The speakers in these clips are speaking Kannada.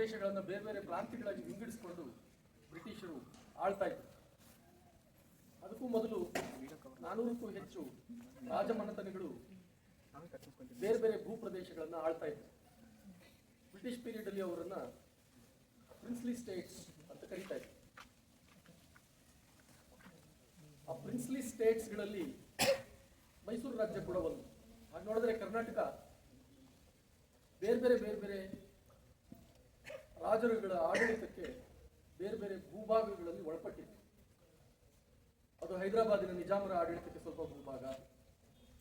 ದೇಶಗಳನ್ನು ಬೇರೆ ಬೇರೆ ಪ್ರಾಂತ್ಯಗಳಾಗಿ ವಿಂಗಡಿಸಿಕೊಂಡು ಬ್ರಿಟಿಷರು ಆಳ್ತಾ ಇದ್ರು. ಅದಕ್ಕೂ ಮೊದಲು ನಾನೂರಕ್ಕೂ ಹೆಚ್ಚು ರಾಜಮನೆತನಗಳು ಬೇರೆ ಬೇರೆ ಭೂಪ್ರದೇಶಗಳನ್ನು ಆಳ್ತಾ ಇದ್ರು. ಬ್ರಿಟಿಷ್ ಪೀರಿಯಡ್ ಅಲ್ಲಿ ಅವರನ್ನ ಪ್ರಿನ್ಸ್ಲಿ ಸ್ಟೇಟ್ಸ್ ಅಂತ ಕರೀತಾ ಇದ್ರು. ಆ ಪ್ರಿನ್ಸ್ಲಿ ಸ್ಟೇಟ್ಸ್ಗಳಲ್ಲಿ ಮೈಸೂರು ರಾಜ್ಯ ಕೂಡ ಒಂದು. ಹಾಗೆ ನೋಡಿದ್ರೆ ಕರ್ನಾಟಕ ಬೇರೆ ಬೇರೆ ಬೇರೆ ಬೇರೆ ರಾಜರುಗಳ ಆಡಳಿತಕ್ಕೆ ಬೇರೆ ಬೇರೆ ಭೂಭಾಗಗಳಲ್ಲಿ ಒಳಪಟ್ಟಿದೆ. ಅದು ಹೈದರಾಬಾದಿನ ನಿಜಾಮರ ಆಡಳಿತಕ್ಕೆ ಸ್ವಲ್ಪ ಭೂಭಾಗ,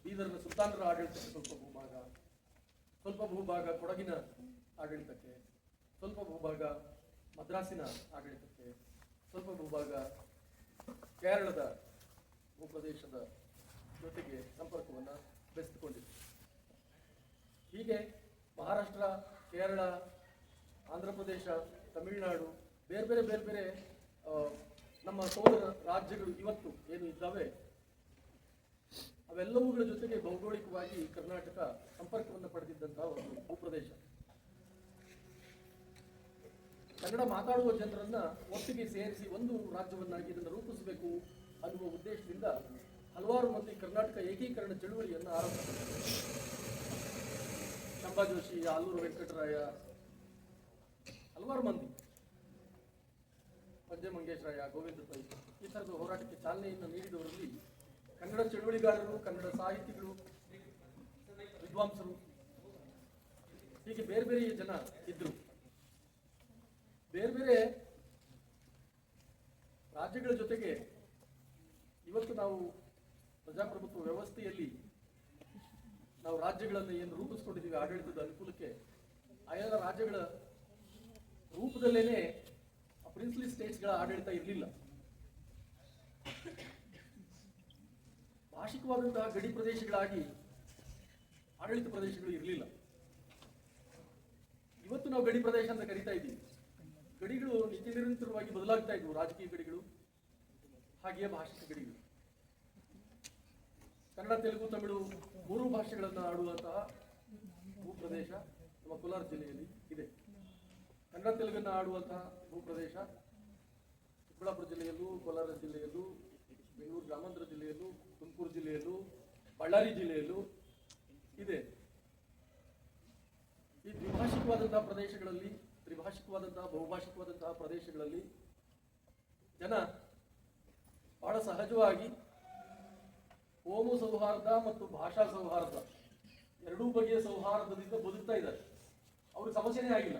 ಬೀದರ್ನ ಸುಲ್ತಾನರ ಆಡಳಿತಕ್ಕೆ ಸ್ವಲ್ಪ ಭೂಭಾಗ ಸ್ವಲ್ಪ ಭೂಭಾಗ ಕೊಡಗಿನ ಆಡಳಿತಕ್ಕೆ, ಸ್ವಲ್ಪ ಭೂಭಾಗ ಮದ್ರಾಸಿನ ಆಡಳಿತಕ್ಕೆ, ಸ್ವಲ್ಪ ಭೂಭಾಗ ಕೇರಳದ ಭೂಪ್ರದೇಶದ ಜೊತೆಗೆ ಸಂಪರ್ಕವನ್ನು ಬೆಳೆಸಿಕೊಂಡಿದೆ. ಹೀಗೆ ಮಹಾರಾಷ್ಟ್ರ, ಕೇರಳ ಆಂಧ್ರ ಪ್ರದೇಶ, ತಮಿಳುನಾಡು, ಬೇರೆ ಬೇರೆ ಬೇರೆ ಬೇರೆ ನಮ್ಮ ಸೋದರ ರಾಜ್ಯಗಳು ಇವತ್ತು ಏನು ಇದ್ದಾವೆ ಅವೆಲ್ಲವುಗಳ ಜೊತೆಗೆ ಭೌಗೋಳಿಕವಾಗಿ ಕರ್ನಾಟಕ ಸಂಪರ್ಕವನ್ನು ಪಡೆದಿದ್ದಂತಹ ಒಂದು ಭೂಪ್ರದೇಶ ಕನ್ನಡ ಮಾತಾಡುವ ಜನರನ್ನ ಒಟ್ಟಿಗೆ ಸೇರಿಸಿ ಒಂದು ರಾಜ್ಯವನ್ನಾಗಿ ಇದನ್ನು ರೂಪಿಸಬೇಕು ಅನ್ನುವ ಉದ್ದೇಶದಿಂದ ಹಲವಾರು ಮಂದಿ ಕರ್ನಾಟಕ ಏಕೀಕರಣ ಚಳುವಳಿಯನ್ನು ಆರಂಭ ಮಾಡಿದರು. ಶಂಭಾ ಜೋಶಿ, ಆಲೂರು ವೆಂಕಟರಾಯ ಹಲವಾರು ಮಂದಿ. ಪಂಜೆ ಮಂಗೇಶ್ರಾಯ ಗೋವಿಂದ ಪೈ. ಈ ಥರದ ಹೋರಾಟಕ್ಕೆ ಚಾಲನೆಯನ್ನು ನೀಡಿದವರಲ್ಲಿ ಕನ್ನಡ ಚಳುವಳಿಗಾರರು, ಕನ್ನಡ ಸಾಹಿತಿಗಳು, ವಿದ್ವಾಂಸರು, ಹೀಗೆ ಬೇರೆ ಬೇರೆ ಜನ ಇದ್ರು. ಬೇರೆ ಬೇರೆ ರಾಜ್ಯಗಳ ಜೊತೆಗೆ ಇವತ್ತು ನಾವು ಪ್ರಜಾಪ್ರಭುತ್ವ ವ್ಯವಸ್ಥೆಯಲ್ಲಿ ನಾವು ರಾಜ್ಯಗಳನ್ನು ಏನು ರೂಪಿಸ್ಕೊಂಡಿದ್ದೀವಿ ಆಡಳಿತದ ಅನುಕೂಲಕ್ಕೆ ಆಯಾ ರಾಜ್ಯಗಳ ರೂಪದಲ್ಲೇನೆ ಪ್ರಿನ್ಸ್ಲಿ ಸ್ಟೇಟ್ಸ್ಗಳ ಆಡಳಿತ ಇರಲಿಲ್ಲ. ಭಾಷಿಕವಾದಂತಹ ಗಡಿ ಪ್ರದೇಶಗಳಾಗಿ ಆಡಳಿತ ಪ್ರದೇಶಗಳು ಇರಲಿಲ್ಲ. ಇವತ್ತು ನಾವು ಗಡಿ ಪ್ರದೇಶ ಅಂತ ಕರಿತಾ ಇದ್ದೀವಿ. ಗಡಿಗಳು ನಿತ್ಯ ನಿರಂತರವಾಗಿ ಬದಲಾಗ್ತಾ ಇದ್ವು, ರಾಜಕೀಯ ಗಡಿಗಳು, ಹಾಗೆಯೇ ಭಾಷಿಕ ಗಡಿಗಳು. ಕನ್ನಡ, ತೆಲುಗು, ತಮಿಳು ಮೂರು ಭಾಷೆಗಳನ್ನು ಆಡುವಂತಹ ಭೂಪ್ರದೇಶ ನಮ್ಮ ಕೋಲಾರ ಜಿಲ್ಲೆಯಲ್ಲಿ. ಕನ್ನಡ, ತೆಲುಗನ್ನು ಆಡುವಂತಹ ಭೂಪ್ರದೇಶ, ಚಿಕ್ಕಬಳ್ಳಾಪುರ ಜಿಲ್ಲೆಯಲ್ಲೂ, ಕೋಲಾರ ಜಿಲ್ಲೆಯಲ್ಲೂ, ಬೆಂಗಳೂರು, ಗ್ರಾಮಾಂತರ ಜಿಲ್ಲೆಯಲ್ಲೂ, ತುಮಕೂರು ಜಿಲ್ಲೆಯಲ್ಲೂ, ಬಳ್ಳಾರಿ ಜಿಲ್ಲೆಯಲ್ಲೂ ಇದೆ. ಈ ದ್ವಿಭಾಷಿಕವಾದಂತಹ ಪ್ರದೇಶಗಳಲ್ಲಿ, ತ್ರಿಭಾಷಿಕವಾದಂತಹ, ಬಹುಭಾಷಿಕವಾದಂತಹ ಪ್ರದೇಶಗಳಲ್ಲಿ ಜನ ಬಹಳ ಸಹಜವಾಗಿ ಕೋಮು ಸೌಹಾರ್ದ ಮತ್ತು ಭಾಷಾ ಸೌಹಾರ್ದ ಎರಡೂ ಬಗೆಯ ಸೌಹಾರ್ದದಿಂದ ಬದುಕ್ತಾ ಇದ್ದಾರೆ. ಅವ್ರಿಗೆ ಸಮಸ್ಯೆನೇ ಆಗಿಲ್ಲ.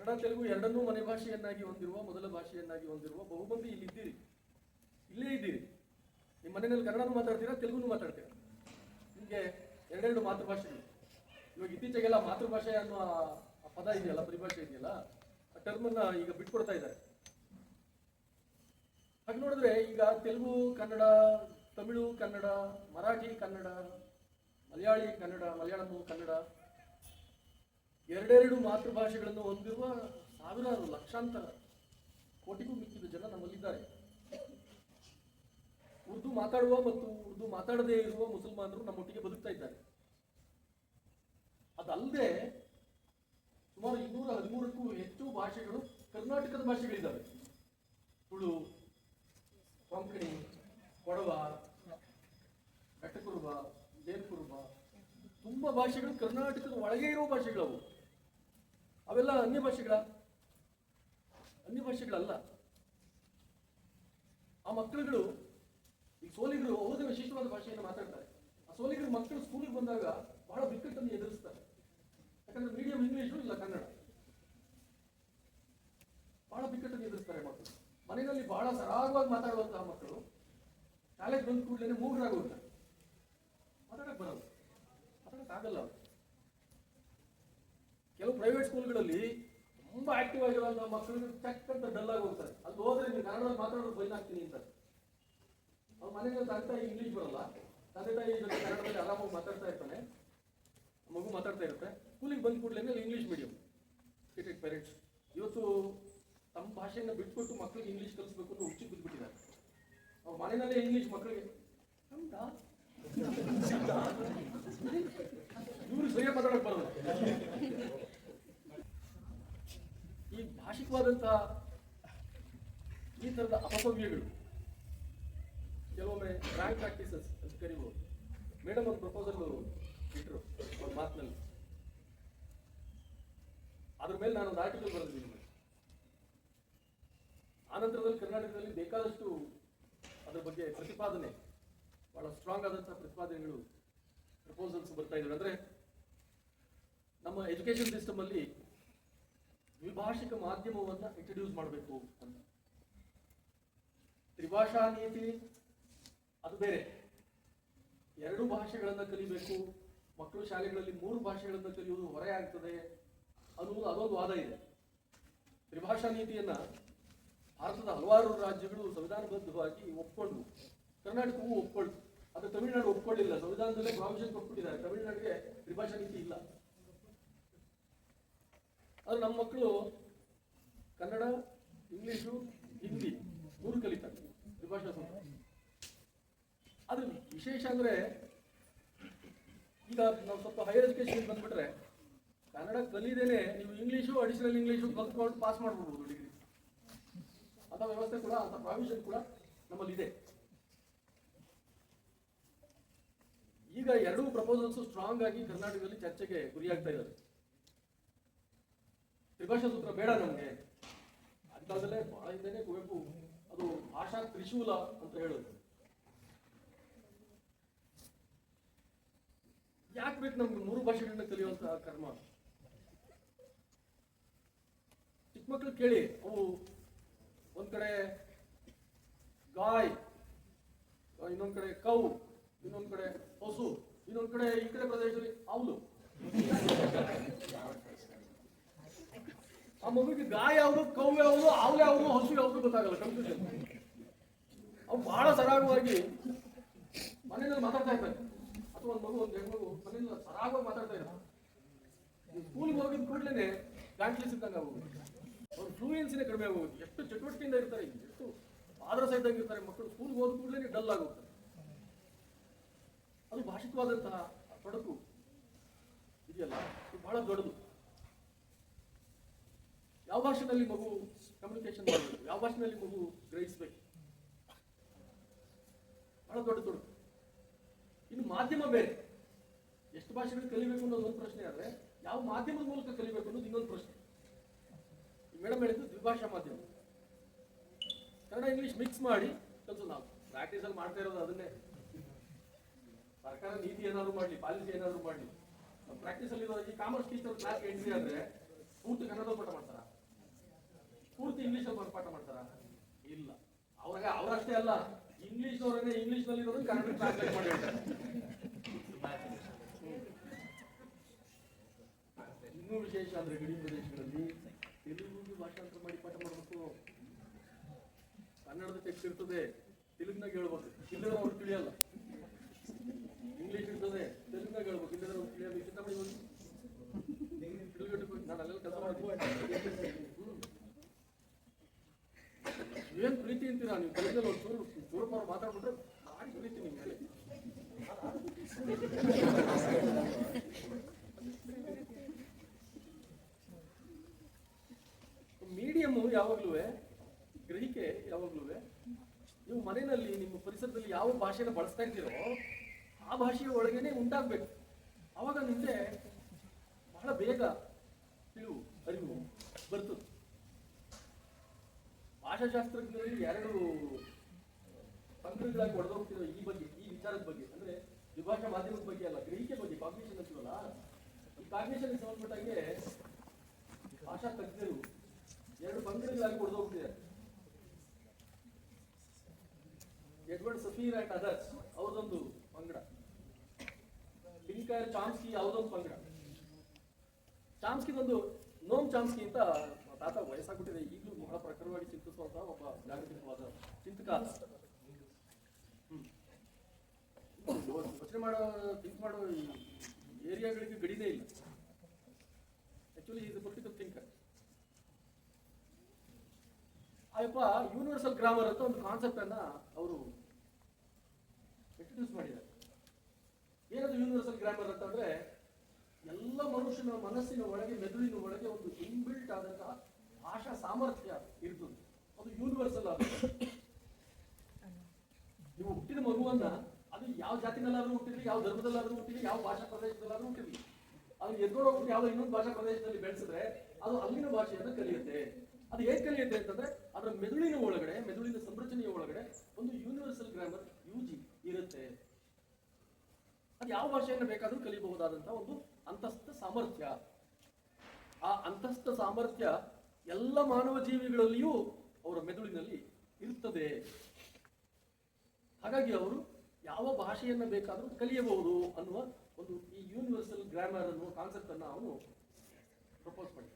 ಕನ್ನಡ, ತೆಲುಗು ಎರಡನ್ನೂ ಮನೆ ಭಾಷೆಯನ್ನಾಗಿ ಹೊಂದಿರುವ, ಮೊದಲ ಭಾಷೆಯನ್ನಾಗಿ ಹೊಂದಿರುವ ಬಹುಮಂದಿ ಇಲ್ಲಿ ಇದ್ದೀರಿ. ಇಲ್ಲೇ ಇದ್ದೀರಿ. ನಿಮ್ಮ ಮನೆಯಲ್ಲಿ ಕನ್ನಡನೂ ಮಾತಾಡ್ತೀರಾ, ತೆಲುಗುನು ಮಾತಾಡ್ತೀರಾ? ನಿಮಗೆ ಎರಡೆರಡು ಮಾತೃಭಾಷೆಗಳು. ಇವಾಗ ಇತ್ತೀಚೆಗೆಲ್ಲ ಮಾತೃಭಾಷೆ ಅನ್ನೋ ಆ- ಪದ ಇದೆಯಲ್ಲ, ಪರಿಭಾಷೆ ಇದೆಯಲ್ಲ, ಆ ಟರ್ಮನ್ನ ಈಗ ಬಿಟ್ಕೊಡ್ತಾ ಇದ್ದಾರೆ. ಹಾಗೆ ನೋಡಿದ್ರೆ ಈಗ ತೆಲುಗು, ಕನ್ನಡ, ತಮಿಳು, ಕನ್ನಡ, ಮರಾಠಿ ಕನ್ನಡ, ಮಲಯಾಳಿ ಕನ್ನಡ, ಮಲಯಾಳಂ ಕನ್ನಡ ಎರಡೆರಡು ಮಾತೃಭಾಷೆಗಳನ್ನು ಹೊಂದಿರುವ ಸಾವಿರಾರು ಲಕ್ಷಾಂತರ ಕೋಟಿಗೂ ಮಿಕ್ಕಿದ ಜನ ನಮ್ಮಲ್ಲಿದ್ದಾರೆ. ಉರ್ದು ಮಾತಾಡುವ ಮತ್ತು ಉರ್ದು ಮಾತಾಡದೇ ಇರುವ ಮುಸಲ್ಮಾನರು ನಮ್ಮೊಟ್ಟಿಗೆ ಬದುಕ್ತಾ ಇದ್ದಾರೆ. ಅದಲ್ಲದೆ ಸುಮಾರು ಇನ್ನೂರ ಹದಿಮೂರಕ್ಕೂ ಹೆಚ್ಚು ಭಾಷೆಗಳು ಕರ್ನಾಟಕದ ಭಾಷೆಗಳಿದ್ದಾವೆ. ತುಳು, ಕೊಂಕಣಿ, ಕೊಡವ, ಘಟಕುರುಬ, ದೇವಕುರುಬ, ತುಂಬ ಭಾಷೆಗಳು ಕರ್ನಾಟಕದ ಒಳಗೆ ಇರುವ ಭಾಷೆಗಳವು. ಅವೆಲ್ಲ ಅನ್ಯ ಭಾಷೆಗಳ, ಅನ್ಯ ಭಾಷೆಗಳಲ್ಲ. ಆ ಮಕ್ಕಳುಗಳು, ಈ ಸೋಲಿಗರು ಓದ ವಿಶೇಷವಾದ ಭಾಷೆಯನ್ನು ಮಾತಾಡ್ತಾರೆ. ಆ ಸೋಲಿಗರ ಮಕ್ಕಳು ಸ್ಕೂಲಿಗೆ ಬಂದಾಗ ಬಹಳ ಬಿಕ್ಕಟ್ಟನ್ನು ಎದುರಿಸ್ತಾರೆ. ಯಾಕಂದ್ರೆ ಮೀಡಿಯಂ ಇಂಗ್ಲಿಷು ಇಲ್ಲ ಕನ್ನಡ. ಬಹಳ ಬಿಕ್ಕಟ್ಟನ್ನು ಎದುರಿಸ್ತಾರೆ ಮಕ್ಕಳು. ಮನೆಯಲ್ಲಿ ಬಹಳ ಸರಾಗವಾಗಿ ಮಾತಾಡುವಂತಹ ಮಕ್ಕಳು ಶಾಲೆಗೆ ಬಂದ ಕೂಡಲೇ ಮೂಗರಾಗೋಗ್ತಾರೆ ಮಾತಾಡಕ್ ಬರಲ್ಲ. ಆಗಲ್ಲ ಅವ್ರು. ಕೆಲವು ಪ್ರೈವೇಟ್ ಸ್ಕೂಲ್ಗಳಲ್ಲಿ ತುಂಬಾ ಆಕ್ಟಿವ್ ಆಗಿರುವಂತಹ ಮಕ್ಕಳು ಚೆಕ್ ಅಂತ ಡಲ್ ಆಗಿ ಹೋಗ್ತಾರೆ ಅಲ್ಲಿ ಹೋದ್ರೆ ನೀವು ಕನ್ನಡದಲ್ಲಿ ಮಾತಾಡೋದು ಬೈನ್ ಅಂತ ಅವ್ರ ಮನೆಯಲ್ಲಿ ತಂದೆ ತಾಯಿ ಇಂಗ್ಲೀಷ್ ಬರಲ್ಲ ತಂದೆ ತಾಯಿ ಜೊತೆ ಕನ್ನಡದಲ್ಲಿ ಆರಾಮಾಗಿ ಮಾತಾಡ್ತಾ ಇರ್ತಾನೆ. ಮಗು ಮಾತಾಡ್ತಾ ಇರುತ್ತೆ. ಸ್ಕೂಲಿಗೆ ಬಂದ ಕೂಡಲೇ ಇಂಗ್ಲೀಷ್ ಮೀಡಿಯಂ ಕ್ರಿಕೆಟ್ ಪೇರೆಂಟ್ಸ್ ಇವತ್ತು ತಮ್ಮ ಭಾಷೆಯನ್ನು ಬಿಟ್ಬಿಟ್ಟು ಮಕ್ಕಳಿಗೆ ಇಂಗ್ಲೀಷ್ ಕಲಿಸ್ಬೇಕು ಅಂತ ಹುಚ್ಚಿ ಬಿದ್ದುಬಿಟ್ಟಿದ್ದಾರೆ ಅವ್ರ ಮನೆಯಲ್ಲೇ ಇಂಗ್ಲಿಷ್ ಮಕ್ಕಳಿಗೆ ಹೌದಾ? ಇವ್ರು ಸರಿಯಾಗಿ ಮಾತಾಡೋಕೆ ಬರಲ್ಲ. ಭಾಷಿಕವಾದಂತಹ ಈ ಥರದ ಅಪಸವ್ಯಗಳು ಕೆಲವೊಮ್ಮೆ ಬ್ಯಾಂಕ್ ಪ್ರಾಕ್ಟೀಸಸ್ ಅಂತ ಕರಿಬಹುದು ಮೇಡಮ್ ಒಂದು ಪ್ರಪೋಸಲ್ ಇಟ್ಟರು ಅವ್ರ ಮಾತಿನಲ್ಲಿ. ಅದ್ರ ಮೇಲೆ ನಾನು ಒಂದು ಆರ್ಟಿಕಲ್ ಬರೆದಿದ್ದೀನಿ ಆನಂತರದಲ್ಲಿ ಕರ್ನಾಟಕದಲ್ಲಿ ಬೇಕಾದಷ್ಟು ಅದ್ರ ಬಗ್ಗೆ ಪ್ರತಿಪಾದನೆ, ಬಹಳ ಸ್ಟ್ರಾಂಗ್ ಆದಂತಹ ಪ್ರತಿಪಾದನೆಗಳು ಪ್ರಪೋಸಲ್ಸ್ ಬರ್ತಾ ಇದ್ದಾರೆ ಅಂದ್ರೆ ನಮ್ಮ ಎಜುಕೇಶನ್ ಸಿಸ್ಟಮ್ ಅಲ್ಲಿ ದ್ವಿಭಾಷಿಕ ಮಾಧ್ಯಮವನ್ನ ಇಂಟ್ರಡ್ಯೂಸ್ ಮಾಡಬೇಕು ಅಂತ. ತ್ರಿಭಾಷಾ ನೀತಿ, ಅದು ಬೇರೆ. ಎರಡು ಭಾಷೆಗಳನ್ನು ಕಲಿಬೇಕು, ಮಕ್ಕಳು ಶಾಲೆಗಳಲ್ಲಿ ಮೂರು ಭಾಷೆಗಳನ್ನು ಕಲಿಯುವುದು ಹೊರೆ ಆಗ್ತದೆ ಅನ್ನುವುದು ಅದೊಂದು ವಾದ ಇದೆ. ತ್ರಿಭಾಷಾ ನೀತಿಯನ್ನ ಭಾರತದ ಹಲವಾರು ರಾಜ್ಯಗಳು ಸಂವಿಧಾನಬದ್ಧವಾಗಿ ಒಪ್ಕೊಂಡು ಕರ್ನಾಟಕವೂ ಒಪ್ಕೊಂಡು ಅದು ತಮಿಳುನಾಡು ಒಪ್ಕೊಳ್ಳಿಲ್ಲ ಸಂವಿಧಾನದಲ್ಲೇ ಪ್ರಾವಿಷನ್ ಕೊಟ್ಬಿಟ್ಟಿದ್ದಾರೆ. ತಮಿಳುನಾಡಿಗೆ ತ್ರಿಭಾಷಾ ನೀತಿ ಇಲ್ಲ. ಅದು ನಮ್ಮ ಮಕ್ಕಳು ಕನ್ನಡ, ಇಂಗ್ಲಿಷು, ಹಿಂದಿ, ಮೂರು ಕಲಿತಾರೆ, ತ್ರಿಭಾಷಾ ಸಂಸ್ಥೆ ಅದು ವಿಶೇಷ ಅಂದ್ರೆ ಈಗ ನಾವು ಸ್ವಲ್ಪ ಹೈಯರ್ ಎಜುಕೇಶನ್ ಬಂದ್ಬಿಟ್ರೆ ಕನ್ನಡ ಕಲಿದೇನೆ ನೀವು ಇಂಗ್ಲೀಷು ಅಡಿಷನಲ್ ಇಂಗ್ಲೀಷು ಕಲ್ತ್ಕೊಂಡು ಪಾಸ್ ಮಾಡ್ಬಿಡ್ಬೋದು ಡಿಗ್ರಿ ಅಂತ ವ್ಯವಸ್ಥೆ ಕೂಡ, ಅಂತ ಪ್ರಾವಿಷನ್ ಕೂಡ ನಮ್ಮಲ್ಲಿ ಇದೆ. ಈಗ ಎರಡೂ ಪ್ರಪೋಸಲ್ಸ್ ಸ್ಟ್ರಾಂಗ್ ಆಗಿ ಕರ್ನಾಟಕದಲ್ಲಿ ಚರ್ಚೆಗೆ ಗುರಿಯಾಗ್ತಾ ಇದ್ದಾರೆ ತ್ರಿಭಾಷಾ ಸೂತ್ರ ಬೇಡ ನಮಗೆ. ಅಂತದಲ್ಲೇ ಬಹಳ ಹಿಂದೆನೆ ಕುವೆಂಪು. ಅದು ಭಾಷಾ ತ್ರಿಶೂಲ ಅಂತ ಹೇಳೋದು. ಯಾಕೆ ಬೇಕು ನಮ್ಗೆ ಮೂರು ಭಾಷೆಗಳನ್ನ ಕಲಿಯುವಂತಹ ಕರ್ಮ? ಚಿಕ್ಕ ಮಕ್ಳು ಕೇಳಿ, ಅವು ಒಂದ್ ಕಡೆ ಗಾಯ್, ಇನ್ನೊಂದ್ ಕಡೆ ಕೌ, ಇನ್ನೊಂದ್ ಕಡೆ ಹಸು, ಇನ್ನೊಂದ್ ಕಡೆ ಈ ಕಡೆ ಪ್ರದೇಶದಲ್ಲಿ ಅವಲು ಆ ಮಗುಗೆ ಗಾಯ ಯಾವುದು ಕೌ ಯಾವುದು ಅವಲು ಯಾವುದು ಹಸು ಯಾವುದು ಗೊತ್ತಾಗಲ್ಲ ಕನ್ಫ್ಯೂಷನ್ ಅವು ಬಹಳ ಸರಾಗವಾಗಿ ಮನೆಯಲ್ಲಿ ಮಾತಾಡ್ತಾ ಇದ್ದಾರೆ ಅಥವಾ ಒಂದು ಮಗು ಒಂದು ಹೆಣ್ಮಗು ಮನೆಯಲ್ಲಿ ಸರಾಗವಾಗಿ ಮಾತಾಡ್ತಾ ಇದ್ದಾರೆ ಸ್ಕೂಲ್ಗೆ ಹೋಗಿದ ಕೂಡಲೇ ಗಾಂಟ್ಲಿಸ್ ಇದ್ದಂಗೆ ಅವರು ಅವ್ರ ಫ್ಲೂಯೆನ್ಸಿನೇ ಕಡಿಮೆ ಆಗೋಗುತ್ತೆ ಎಷ್ಟು ಚಟುವಟಿಕೆಯಿಂದ ಇರ್ತಾರೆ ಎಷ್ಟು ಆದರ ಸಹಿತ ಇರ್ತಾರೆ ಮಕ್ಕಳು ಸ್ಕೂಲ್ಗೆ ಹೋದ ಕೂಡಲೇ ಡಲ್ ಆಗೋಗ್ತಾರೆ ಅದು ಭಾಷಿಕವಾದಂತಹ ತೊಡಕು ಇದೆಯಲ್ಲ ಇದು ಬಹಳ ದೊಡ್ಡದು ಯಾವ ಭಾಷೆನಲ್ಲಿ ಮಗು ಕಮ್ಯುನಿಕೇಶನ್ ಮಾಡಬೇಕು? ಯಾವ ಭಾಷೆನಲ್ಲಿ ಮಗು ಗ್ರಹಿಸಬೇಕು? ಬಹಳ ದೊಡ್ಡ ದೊಡ್ಡ. ಇನ್ನು ಮಾಧ್ಯಮ ಬೇರೆ. ಎಷ್ಟು ಭಾಷೆಗಳು ಕಲಿಬೇಕು ಅನ್ನೋದು ಒಂದು ಪ್ರಶ್ನೆ ಆದ್ರೆ, ಯಾವ ಮಾಧ್ಯಮದ ಮೂಲಕ ಕಲಿಬೇಕು ಅನ್ನೋದು ಇನ್ನೊಂದು ಪ್ರಶ್ನೆ. ಮೇಡಮ್ ಹೇಳಿದ್ದು ದ್ವಿಭಾಷಾ ಮಾಧ್ಯಮ. ಕನ್ನಡ, ಇಂಗ್ಲಿಷ್ ಮಿಕ್ಸ್ ಮಾಡಿ ಕಲಿತು ನಾವು. ಪ್ರಾಕ್ಟೀಸ್ ಅಲ್ಲಿ ಮಾಡ್ತಾ ಇರೋದು ಅದನ್ನೇ. ಸರ್ಕಾರ ನೀತಿ ಏನಾದ್ರು ಮಾಡಲಿ, ಪಾಲಿಸಿ ಏನಾದ್ರು ಮಾಡಲಿ. ಪ್ರಾಕ್ಟೀಸ್ ಅಲ್ಲಿ ಇರೋ e commerce teacher class entry ಆದ್ರೆ, ಪೂರ್ತಿ ಕನ್ನಡ ಪಾಠ ಮಾಡ್ತಾರ? ಪೂರ್ತಿ ಇಂಗ್ಲಿಷ್ ಅಲ್ಲಿ ಪಾಠ ಮಾಡ್ತಾರ? ಇಲ್ಲ. ಅವ್ರಿಗೆ ಅವರಷ್ಟೇ ಅಲ್ಲ ಇಂಗ್ಲಿಷ್ ಅವ್ರಿಗೆ ಇಂಗ್ಲಿಷ್ನಲ್ಲಿ ಇರೋದು ಕನ್ನಡ ಟ್ರಾನ್ಸ್ಲೇಟ್ ಮಾಡಿ ಇನ್ನೂ ವಿಶೇಷ ಅಂದ್ರೆ ಗಡಿ ಪ್ರದೇಶಗಳಲ್ಲಿ ತೆಲುಗು ಭಾಷಾಂತರ ಮಾಡಿ ಪಾಠ ಮಾಡಬೇಕು. ಕನ್ನಡದ ಟೆಕ್ಸ್ಟ್ ಇರ್ತದೆ ತೆಲುಗಿನಾಗ ಹೇಳ್ಬೇಕು. ಇಲ್ಲದ್ರೆ ಅವ್ರು ತಿಳಿಯಲ್ಲ. ಇಂಗ್ಲಿಷ್ ಇರ್ತದೆ ತೆಲುಗಿನಾಗ ಹೇಳ್ಬೇಕು. ಇಲ್ಲದ್ರೆ ಅವ್ರು ತಿಳಿಯಲ್ಲ. ನಾನು ಅಲ್ಲೆಲ್ಲ ಕೆಲಸ ಮಾಡ್ತೀನಿ. ಏನ್ ಪ್ರೀತಿ ಅಂತೀರಾ? ನೀವು ಕಲಿತಲ್ಲಿ ಒಂದು ಚೂರು ಚೂರು ಪಾರು ಮಾತಾಡ್ಬಿಟ್ರೆ ಭಾರಿ ಪ್ರೀತಿ ನಿಮ್ಮ ಮೇಲೆ. ಮೀಡಿಯಮ್ ಯಾವಾಗ್ಲೂ ಗ್ರಹಿಕೆ ಯಾವಾಗ್ಲೂ ನೀವು ಮನೆಯಲ್ಲಿ ನಿಮ್ಮ ಪರಿಸರದಲ್ಲಿ ಯಾವ ಭಾಷೆನ ಬಳಸ್ತಾ ಇದ್ದೀರೋ ಆ ಭಾಷೆಯ ಒಳಗೇನೆ ಉಂಟಾಗ್ಬೇಕು. ಅವಾಗ ನಿಮ್ಗೆ ಬಹಳ ಬೇಗ ಭಾಷಾಶಾಸ್ತ್ರಜ್ಞರಲ್ಲಿ ಎರಡು ಪಂಕ್ತಿಗಳಾಗಿ ಹೊಡೆದೋಗ್ತಿರೋ ಈ ಬಗ್ಗೆ, ಈ ವಿಚಾರದ ಬಗ್ಗೆ, ಅಂದ್ರೆ ದ್ವಿಭಾಷಾ ಮಾಧ್ಯಮದ ಬಗ್ಗೆ ಅಲ್ಲ, ಗ್ರಹಿಕೆ ಬಗ್ಗೆ ಕಾಗ್ನಿಷನ್ ಅಂತೀವಲ್ಲ ಈ ಕಾಗ್ನಿಷನ್ ಸಂಬಂಧಪಟ್ಟಾಗೆ ಭಾಷಾ ತಜ್ಞರು ಎರಡು ಪಂಕ್ತಿಗಳಾಗಿ ಹೊಡೆದೋಗ್ತಿದ್ದಾರೆ ಎಡ್ವರ್ಡ್ ಸಫೀರ್ ಅಂಡ್ ಅದರ್ಸ್ ಅವ್ರದೊಂದು ಪಂಗಡ. ಪಿಂಕರ್ ಚಾಮ್ಸ್ಕಿ ಯಾವುದೊಂದು ಪಂಗಡ. ಚಾಮ್ಸ್ಕಿದೊಂದು, ನೋಮ್ ಚಾಮ್ಸ್ಕಿ ಅಂತ ತಾತ ವಯಸ್ಸಾಗ್ಬಿಟ್ಟಿದೆ, ಈಗಲೂ ಬಹಳ ಪ್ರಖರವಾಗಿ ಚಿಂತಿಸುವಂತ ಒಬ್ಬ ಜಾಗತಿಕವಾದ ಚಿಂತಕ. ಯೋಚನೆ ಮಾಡೋ ಥಿಂಕ್ ಮಾಡೋ ಏರಿಯಾಗಳಿಗೆ ಗಡಿನೇ ಇಲ್ಲ ಆ್ಯಕ್ಚುಲಿ ಇದು political thinker Ayyappa universal grammar ಅಂತ ಒಂದು ಕಾನ್ಸೆಪ್ಟ್ ಅನ್ನ ಅವರು ಇಂಟ್ರೊಡ್ಯೂಸ್ ಮಾಡಿದ್ದಾರೆ ಏನದು ಯೂನಿವರ್ಸಲ್ ಗ್ರಾಮರ್ ಅಂತಂದ್ರೆ ಎಲ್ಲ ಮನುಷ್ಯನ ಮನಸ್ಸಿನ ಒಳಗೆ, ಮೆದುಳಿನ ಒಳಗೆ ಒಂದು ಇನ್ಬಿಲ್ಟ್ ಆದಂತಹ ಭಾಷಾ ಸಾಮರ್ಥ್ಯ ಇರ್ತದೆ ಅದು ಯೂನಿವರ್ಸಲ್ ಆಗುತ್ತೆ ನೀವು ಹುಟ್ಟಿದ ಮಗುವನ್ನ ಅದು ಯಾವ ಜಾತಿನಲ್ಲಾದ್ರೂ ಹುಟ್ಟಿರಲಿ ಯಾವ ಧರ್ಮದಲ್ಲಾದ್ರೂ ಹುಟ್ಟಿರಲಿ ಯಾವ ಭಾಷಾ ಪ್ರದೇಶದಲ್ಲಾದ್ರೂ ಹುಟ್ಟಿರಲಿ ಅದು ಎದ್ರೋಡೋಗ್ಬಿಟ್ಟು ಯಾವ ಇನ್ನೊಂದು ಭಾಷಾ ಪ್ರದೇಶದಲ್ಲಿ ಬೆಳೆಸಿದ್ರೆ ಅದು ಅಲ್ಲಿನ ಭಾಷೆಯನ್ನು ಕಲಿಯುತ್ತೆ. ಅದು ಹೇಗೆ ಕಲಿಯುತ್ತೆ ಅಂತಂದ್ರೆ ಅದರ ಮೆದುಳಿನ ಒಳಗಡೆ, ಮೆದುಳಿನ ಸಂರಚನೆಯ ಒಳಗಡೆ ಒಂದು ಯೂನಿವರ್ಸಲ್ ಗ್ರಾಮರ್ ಯೂಜಿ ಇರುತ್ತೆ. ಅದು ಯಾವ ಭಾಷೆಯನ್ನು ಬೇಕಾದರೂ ಕಲಿಯಬಹುದಾದಂತಹ ಒಂದು ಅಂತಸ್ಥ ಸಾಮರ್ಥ್ಯ. ಆ ಅಂತಸ್ಥ ಸಾಮರ್ಥ್ಯ ಎಲ್ಲ ಮಾನವ ಜೀವಿಗಳಲ್ಲಿಯೂ ಅವರ ಮೆದುಳಿನಲ್ಲಿ ಇರುತ್ತದೆ ಹಾಗಾಗಿ ಅವರು ಯಾವ ಭಾಷೆಯನ್ನು ಬೇಕಾದರೂ ಕಲಿಯಬಹುದು ಅನ್ನುವ ಒಂದು ಈ ಯೂನಿವರ್ಸಲ್ ಗ್ರಾಮರ್ ಅನ್ನುವ ಕಾನ್ಸೆಪ್ಟ್ ಅನ್ನು ಅವನು ಪ್ರಪೋಸ್ ಮಾಡಿದ.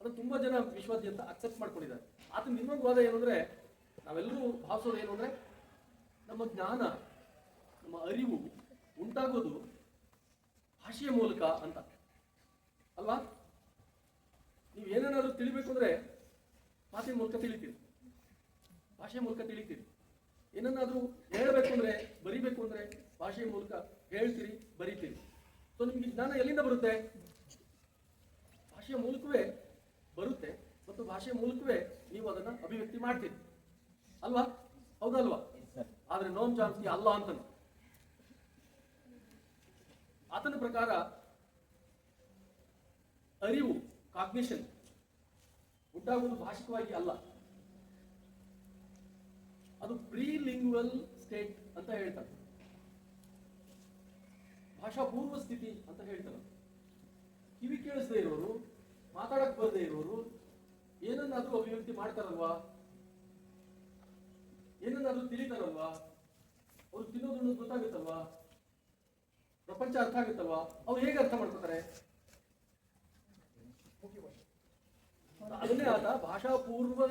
ಅದು ತುಂಬಾ ಜನ ವಿಶ್ವಾದ್ಯಂತ ಅಕ್ಸೆಪ್ಟ್ ಮಾಡ್ಕೊಂಡಿದ್ದಾರೆ. ಆತನ ಇನ್ನೊಂದು ವಾದ ಏನು ಅಂದ್ರೆ ನಾವೆಲ್ಲರೂ ಭಾವಿಸೋದು ಏನು ಅಂದ್ರೆ, ನಮ್ಮ ಜ್ಞಾನ, ನಮ್ಮ ಅರಿವು ಉಂಟಾಗೋದು ಭಾಷೆಯ ಮೂಲಕ ಅಂತ. ಅಲ್ವಾ? ನೀವು ಏನೇನಾದ್ರೂ ತಿಳಿಬೇಕು ಅಂದ್ರೆ ಮಾತಿನ ಮೂಲಕ ತಿಳಿತೀರಿ. ಭಾಷೆ ಮೂಲಕ ತಿಳಿತೀರಿ. ಏನನ್ನಾದರೂ ಹೇಳಬೇಕು ಅಂದ್ರೆ, ಬರಿಬೇಕು ಅಂದ್ರೆ ಭಾಷೆ ಮೂಲಕ ಹೇಳ್ತೀರಿ, ಬರಿತೀರಿ. ಸೊ ನಿಮಗೆ ಜ್ಞಾನ ಎಲ್ಲಿಂದ ಬರುತ್ತೆ? ಭಾಷೆಯ ಮೂಲಕವೇ ಬರುತ್ತೆ. ಮತ್ತು ಭಾಷೆ ಮೂಲಕವೇ ನೀವು ಅದನ್ನ ಅಭಿವ್ಯಕ್ತಿ ಮಾಡ್ತೀರಿ. ಅಲ್ವಾ? ಹೌದಲ್ವಾ? ಆದರೆ ನೋಮ್ ಚಾನ್ಸ್ಕಿ ಅಲ್ಲ ಅಂತನು ಆತನ ಪ್ರಕಾರ ಅರಿವು ಕಾಗ್ನಿಷನ್ ಉಂಟಾಗುವುದು ಭಾಷಿಕವಾಗಿ ಅಲ್ಲ. ಅದು ಪ್ರೀಲಿಂಗ್ವಲ್ ಸ್ಟೇಟ್ ಅಂತ ಹೇಳ್ತಾರೆ. ಭಾಷಾ ಪೂರ್ವ ಸ್ಥಿತಿ ಅಂತ ಹೇಳ್ತಾರೆ. ಕಿವಿ ಕೇಳಿಸದೇ ಇರೋರು, ಮಾತಾಡಕ್ ಬರದೇ ಇರೋರು, ಏನನ್ನಾದ್ರೂ ಅಭಿವ್ಯಕ್ತಿ ಮಾಡ್ತಾರಲ್ವಾ? ಏನನ್ನಾದ್ರೂ ತಿಳಿತಾರಲ್ವಾ? ಅವ್ರು ತಿನ್ನೋದು ಗೊತ್ತಾಗುತ್ತಲ್ವಾ? ಪ್ರಪಂಚ ಅರ್ಥ ಆಗುತ್ತಲ್ವಾ? ಅವ್ರು ಹೇಗೆ ಅರ್ಥ ಮಾಡ್ಕೋತಾರೆ? ಅದನ್ನೇ ಆತ ಭಾಷಾ ಪೂರ್ವ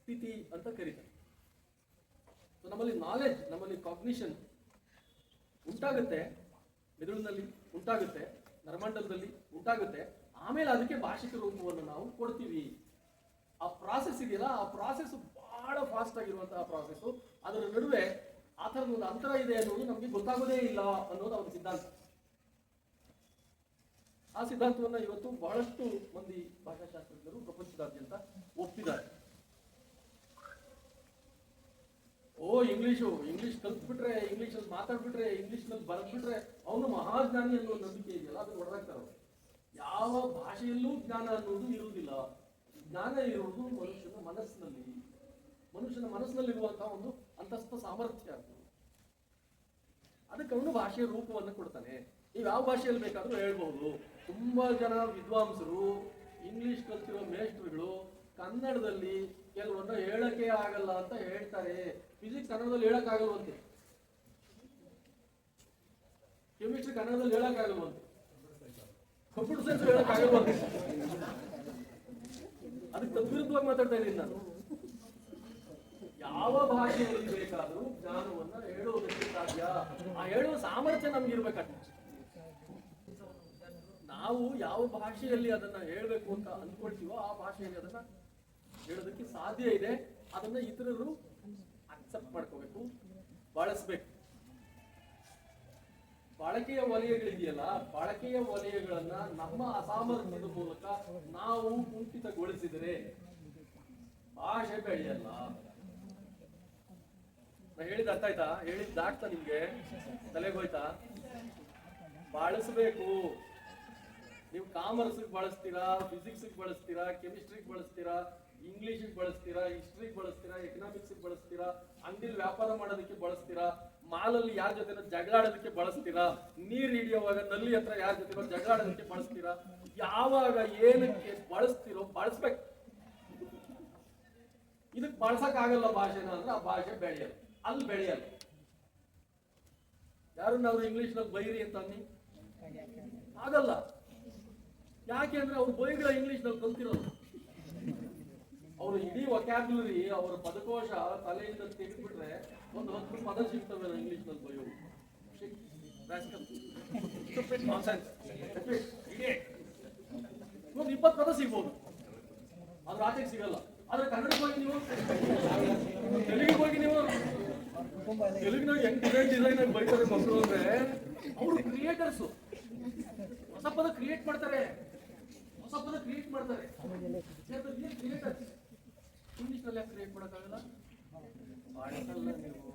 ಸ್ಥಿತಿ ಅಂತ ಕರೀತಾರೆ ಸೊ ನಮ್ಮಲ್ಲಿ ನಾಲೆಡ್ಜ್ ನಮ್ಮಲ್ಲಿ ಕಾಗ್ನಿಷನ್ ಉಂಟಾಗುತ್ತೆ, ಮೆದುಳಿನಲ್ಲಿ ಉಂಟಾಗುತ್ತೆ, ನರಮಂಡಲದಲ್ಲಿ ಉಂಟಾಗುತ್ತೆ. ಆಮೇಲೆ ಅದಕ್ಕೆ ಭಾಷಿಕ ರೂಪವನ್ನು ನಾವು ಕೊಡ್ತೀವಿ. ಆ ಪ್ರಾಸೆಸ್ ಇದೆಯಲ್ಲ, ಆ ಪ್ರಾಸೆಸ್ ಬಹಳ ಫಾಸ್ಟ್ ಆಗಿರುವಂತಹ ಪ್ರಾಸೆಸ್ ಅದರ ನಡುವೆ ಆ ಥರದ ಒಂದು ಅಂತರ ಇದೆ ಅನ್ನೋದು ನಮಗೆ ಗೊತ್ತಾಗೋದೇ ಇಲ್ಲ ಅನ್ನೋದು ಅವರ ಸಿದ್ಧಾಂತ. ಆ ಸಿದ್ಧಾಂತವನ್ನ ಇವತ್ತು ಬಹಳಷ್ಟು ಮಂದಿ ಭಾಷಾಶಾಸ್ತ್ರಜ್ಞರು ಪ್ರಪಂಚದಾದ್ಯಂತ ಒಪ್ಪಿದ್ದಾರೆ ಓ ಇಂಗ್ಲಿಷು ಇಂಗ್ಲಿಷ್ ಕಲ್ತ್ಬಿಟ್ರೆ ಇಂಗ್ಲಿಷ್ ಅಲ್ಲಿ ಮಾತಾಡ್ಬಿಟ್ರೆ ಇಂಗ್ಲಿಷ್ನಲ್ಲಿ ಬರೆದ್ಬಿಟ್ರೆ ಅವನು ಮಹಾಜ್ಞಾನಿ ಅನ್ನೋ ನಂಬಿಕೆ ಇದೆಯಲ್ಲ, ಅದನ್ನ ಹೊಡೆದಾಕ್ತಾರೆ ಯಾವ ಭಾಷೆಯಲ್ಲೂ ಜ್ಞಾನ ಅನ್ನೋದು ಇರುವುದಿಲ್ಲ. ಜ್ಞಾನ ಇರುವುದು ಮನುಷ್ಯನ ಮನಸ್ಸಿನಲ್ಲಿ. ಮನುಷ್ಯನ ಮನಸ್ಸಿನಲ್ಲಿರುವಂತಹ ಒಂದು ಅಂತಸ್ಥ ಸಾಮರ್ಥ್ಯ ಅದು. ಅದಕ್ಕೆ ಅವನು ಭಾಷೆಯ ರೂಪವನ್ನು ಕೊಡ್ತಾನೆ. ನೀವು ಯಾವ ಭಾಷೆಯಲ್ಲಿ ಬೇಕಾದ್ರೂ ಹೇಳ್ಬಹುದು ತುಂಬಾ ಜನ ವಿದ್ವಾಂಸರು ಇಂಗ್ಲಿಷ್ ಕಲ್ತಿರೋ ಮೇಷ್ಟ್ರುಗಳು ಕನ್ನಡದಲ್ಲಿ ಕೆಲವನ್ನ ಹೇಳಕ್ಕೆ ಆಗಲ್ಲ ಅಂತ ಹೇಳ್ತಾರೆ. ಫಿಸಿಕ್ಸ್ ಕನ್ನಡದಲ್ಲಿ ಹೇಳಕ್ ಆಗಲ್ವಂತೆ ಕೆಮಿಸ್ಟ್ರಿ ಕನ್ನಡದಲ್ಲಿ ಹೇಳಕ್ ಆಗಲ್ವಂತೆ ಕಂಪ್ಯೂಟರ್ ಸೈನ್ಸ್ ಹೇಳಕ್ ಆಗಲ್ವಂತೆ ಅದಕ್ಕೆ ತದ್ವಿರುದ್ಧವಾಗಿ ಮಾತಾಡ್ತಾ ಇದ್ದೀನಿ ನಾನು. ಯಾವ ಭಾಷೆಯಲ್ಲಿ ಬೇಕಾದರೂ ಜ್ಞಾನವನ್ನ ಹೇಳುವುದಕ್ಕೆ ಸಾಧ್ಯ? ಆ ಹೇಳುವ ಸಾಮರ್ಥ್ಯ ನಮ್ಗೆ ಇರ್ಬೇಕಷ್ಟೆ. ನಾವು ಯಾವ ಭಾಷೆಯಲ್ಲಿ ಅದನ್ನ ಹೇಳಬೇಕು ಅಂತ ಅನ್ಕೊಳ್ತೀವೋ ಆ ಭಾಷೆಯಲ್ಲಿ ಅದನ್ನ ಹೇಳೋದಕ್ಕೆ ಸಾಧ್ಯ ಇದೆ. ಅದನ್ನ ಇತರರು ಅಕ್ಸೆಪ್ಟ್ ಮಾಡ್ಕೋಬೇಕು, ಬಳಸ್ಬೇಕು. ಬಳಕೆಯ ವಲಯಗಳಿದೆಯಲ್ಲ, ಬಳಕೆಯ ವಲಯಗಳನ್ನ ನಮ್ಮ ಅಸಾಮರ್ಥ್ಯದ ಮೂಲಕ ನಾವು ಕುಂಠಿತಗೊಳಿಸಿದರೆ ಭಾಷೆ ಬೆಳೆಯಲ್ಲ. ಹೇಳಿದ ಅರ್ಥ ಆಯ್ತಾ? ಹೇಳಿದ್ ದಾಟ್ತಾ ನಿಮ್ಗೆ? ತಲೆಗೆ ಹೋಯ್ತಾ? ಬಳಸಬೇಕು. ನೀವು ಕಾಮರ್ಸ್ ಬಳಸ್ತೀರಾ ಫಿಸಿಕ್ಸ್ ಬಳಸ್ತೀರಾ ಕೆಮಿಸ್ಟ್ರಿಗೆ ಬಳಸ್ತೀರಾ ಇಂಗ್ಲಿಷ್ ಬಳಸ್ತೀರಾ ಹಿಸ್ಟ್ರಿಗೆ ಬಳಸ್ತೀರಾ ಎಕನಾಮಿಕ್ಸ್ ಬಳಸ್ತೀರಾ, ಅಂಗಡಿಲಿ ವ್ಯಾಪಾರ ಮಾಡೋದಕ್ಕೆ ಬಳಸ್ತೀರಾ, ಮಾಲಲ್ಲಿ ಯಾರ ಜೊತೆ ಜಗಳಾಡೋದಕ್ಕೆ ಬಳಸ್ತೀರಾ, ನೀರು ಹಿಡಿಯುವಾಗ ನಲ್ಲಿ ಹತ್ರ ಯಾರ ಜೊತೆ ಜಗಳಾಡೋದಕ್ಕೆ ಬಳಸ್ತೀರಾ, ಯಾವಾಗ ಏನಕ್ಕೆ ಬಳಸ್ತೀರೋ ಬಳಸ್ಬೇಕು. ಇದಕ್ಕೆ ಬಳಸಕ್ ಆಗಲ್ಲ ಭಾಷೆನ ಅಂದ್ರೆ ಆ ಭಾಷೆ ಬೆಳೆಯಲ್ಲ, ಅಲ್ಲಿ ಬೆಳೆಯಲ್ಲ. ಯಾರು ನಾವು ನಲ್ಲಿ ಬೈರಿ ಅಂತ ಆಗಲ್ಲ. ಯಾಕೆ ಅಂದ್ರೆ ಅವ್ರು ಬೈಗಳ ಇಂಗ್ಲಿಷ್ನಲ್ಲಿ ಕಲ್ತಿರೋದು. ಅವ್ರ ಇಡೀ ವಕ್ಯಾಬ್ಯುಲರಿ ಅವರ ಪದಕೋಶ ತಲೆಯಿಂದ ತೆಗೆದ್ಬಿಟ್ರೆ ಒಂದು ಹತ್ತು ಪದ ಸಿಗ್ತವೆ ಇಂಗ್ಲಿಷ್ನಲ್ಲಿ ಬೈಯೋದು. ಒಂದು ಇಪ್ಪತ್ತು ಪದ ಸಿಗ್ಬೋದು. ಅದ್ರ ಆಚೆಗೆ ಸಿಗಲ್ಲ. ಆದ್ರೆ ಕನ್ನಡಕ್ಕೆ ನೀವು? ತೆಲುಗಿಗೆ ಹೋಗಿ ನೀವು? ತೆಲುಗಿನಾಗ ಹೆಂಗ್ ಡಿಸೈನ್ ಡಿಸೈನ್ ಬೈತಾರೆ ಮಕ್ಕಳು ಅಂದ್ರೆ, ಅವರು ಕ್ರಿಯೇಟರ್ಸ್ ಹೊಸ ಪದ ಕ್ರಿಯೇಟ್ ಮಾಡ್ತಾರೆ. ಹೊಸ ಪದ ಕ್ರಿಯೇಟ್ ಮಾಡ್ತಾರೆ ಕ್ರಿಯೇಟರ್ಸ್ ಇಂಗ್ಲಿಷ್ನಲ್ಲಿ ಯಾಕೆ ಕ್ರಿಯೇಟ್ ಮಾಡೋಕ್ಕಾಗಲ್ಲ? ಬಳಸಲ್ಲ ನೀವು